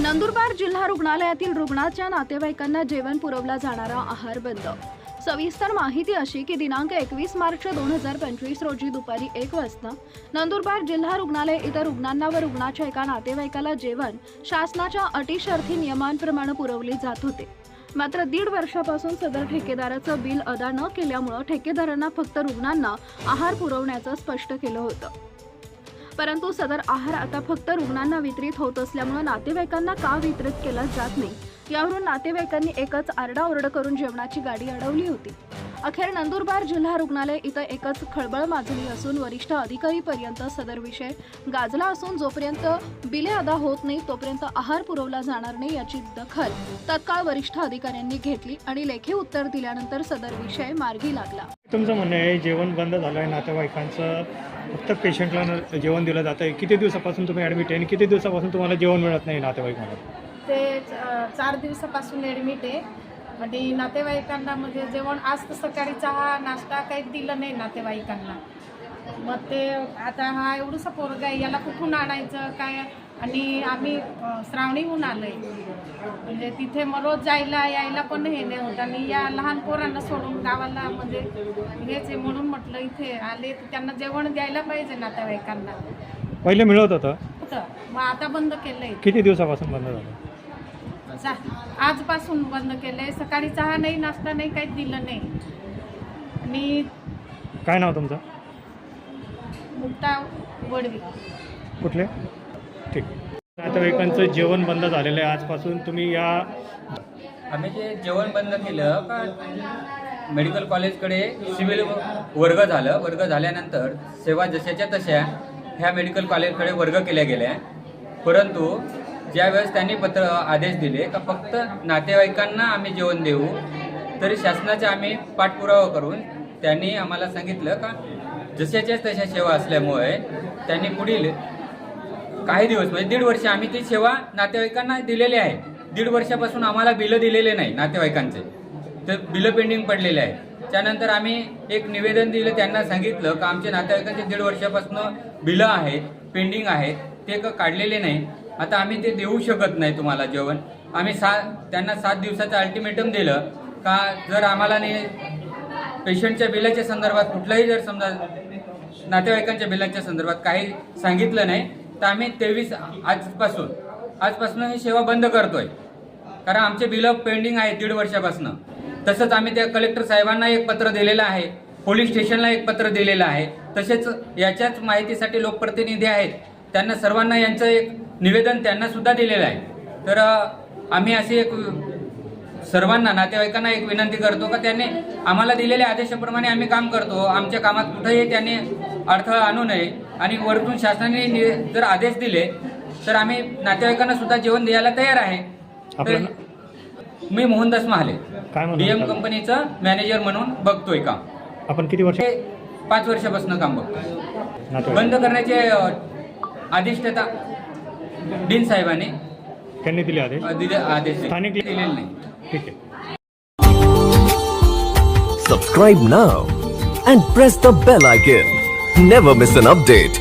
नंदुरबार जिल्हा रुग्णालयातील रुग्णाच्या नातेवाईकांना जेवण पुरवला जाणारा आहार बंद. सविस्तर माहिती अशी की दिनांक एकवीस मार्च दोन हजार पंचवीस रोजी दुपारी एक वाजता नंदुरबार जिल्हा रुग्णालय इतर रुग्णांना व रुग्णाच्या एका नातेवाईकाला जेवण शासनाच्या अटीशर्थी नियमांप्रमाणे पुरवले जात होते. मात्र दीड वर्षापासून सदर ठेकेदाराचं बिल अदा न केल्यामुळं ठेकेदारांना फक्त रुग्णांना आहार पुरवण्याचं स्पष्ट केलं होतं. परंतु सदर आहार आता फक्त रुग्णांना वितरित होत असल्यामुळे नातेवाईकांना का वितरित केला जात नाही? यावरून नातेवाईकांनी एकच आरडाओरड करून जेवणाची गाडी अडवली होती. अखेर नंदुरबार जिल्हा रुग्णालय इथं एकच खळबळ माजली असून वरिष्ठ अधिकारीपर्यंत सदर विषय गाजला असून जोपर्यंत बिले अदा होत नाही तोपर्यंत आहार पुरवला जाणार नाही याची दखल तत्काळ वरिष्ठ अधिकाऱ्यांनी घेतली आणि लेखी उत्तर दिल्यानंतर सदर विषय मार्गी लागला. तुमचं म्हणणं आहे जेवण बंद झालं आहे नातेवाईकांचं फक्त पेशंटला न- जेवण दिलं जातं आहे किती दिवसापासून तुम्ही ॲडमिट आहे आणि किती दिवसापासून तुम्हाला जेवण मिळत नाही नातेवाईकांना? ते चार दिवसापासून ॲडमिट आहे. आणि नातेवाईकांना म्हणजे जेवण आज तर सकाळी चहा नाश्ता काही दिलं नाही नातेवाईकांना. मग ते आता हा एवढंसा पोरगा आहे याला कुठून आणायचं काय? आणि आम्ही श्रावणीहून आलो आहे म्हणजे तिथे मग रोज जायला यायला पण हे नाही होत. आणि या लहान पोरांना सोडून गावाला म्हणजे हेच आहे म्हणून म्हटलं इथे आले तर त्यांना जेवण द्यायला पाहिजे नातेवाईकांना. पहिले मिळत होतं. होतं. मग आता बंद केलं आहे किती दिवसापासून बंद झालं? चा- आजपासून बंद केलंय. सकाळी चहा नाही नाश्ता नाही काहीच दिलं नाही. आणि काय नाव तुमचं? मुक्ता वडवी. कुठले? ठीक. नातेवाईकांचं जेवण बंद झालेलं आहे आजपासून. तुम्ही या आम्ही जे जेवण बंद केलं का मेडिकल कॉलेजकडे सिव्हिल वर्ग झालं. वर्ग झाल्यानंतर सेवा जशाच्या तशा ह्या मेडिकल कॉलेजकडे वर्ग केल्या गेल्या. परंतु ज्यावेळेस त्यांनी पत्र आदेश दिले का फक्त नातेवाईकांना आम्ही जेवण देऊ तरी शासनाचा आम्ही पाठपुरावा करून त्यांनी आम्हाला सांगितलं का जशाच्याच तशा सेवा असल्यामुळे त्यांनी पुढील काही दिवस म्हणजे दीड वर्ष आम्ही ती सेवा नातेवाईकांना दिलेली आहे. दीड वर्षापासून आम्हाला बिलं दिलेले नाही नातेवाईकांचे. तर बिलं पेंडिंग पडलेले आहे. त्यानंतर आम्ही एक निवेदन दिलं त्यांना सांगितलं का आमच्या नातेवाईकांचे दीड वर्षापासून बिलं आहेत पेंडिंग आहेत ते क- काढलेले नाही. आता आम्ही ते देऊ शकत नाही तुम्हाला जेवण. आम्ही सा त्यांना सात दिवसाचं अल्टिमेटम दिलं का जर आम्हाला नाही पेशंटच्या बिलाच्या संदर्भात कुठलाही जर समजा नातेवाईकांच्या बिलाच्या संदर्भात काही सांगितलं नाही तर आम्ही तेवीस आजपासून आजपासून ही सेवा बंद करतोय. कारण आमचे बिलं पेंडिंग आहे दीड वर्षापासून. तसंच आम्ही त्या कलेक्टर साहेबांना एक पत्र दिलेलं आहे पोलीस स्टेशनला एक पत्र दिलेलं आहे. तसेच याच्याच माहितीसाठी लोकप्रतिनिधी आहेत. त्यांना सर्वांना यांचं एक निवेदन त्यांना सुद्धा दिलेलं आहे. तर आम्ही अशी एक सर्वांना नातेवाईकांना एक विनंती करतो का त्यांनी आम्हाला दिलेल्या आदेशाप्रमाणे आम्ही काम करतो. आमच्या कामात कुठेही त्यांनी अडथळा आणू नये. आणि वरतून शासनाने नि- जर आदेश दिले तर आम्ही नातेवाईकांना सुद्धा जेवण द्यायला तयार आहे. मी मोहनदास महाले डीएम? कंपनीचं मॅनेजर म्हणून बघतोय काम आपण किती वर्ष पाच वर्षापासून काम बघतोय. बंद करण्याचे आदेश देता डीन साहेबांनी त्यांनी दिले आदेश दिले आदेश स्थानिक- दिलेले नाही ठीक आहे Subscribe now and press the bell icon. Never miss an update.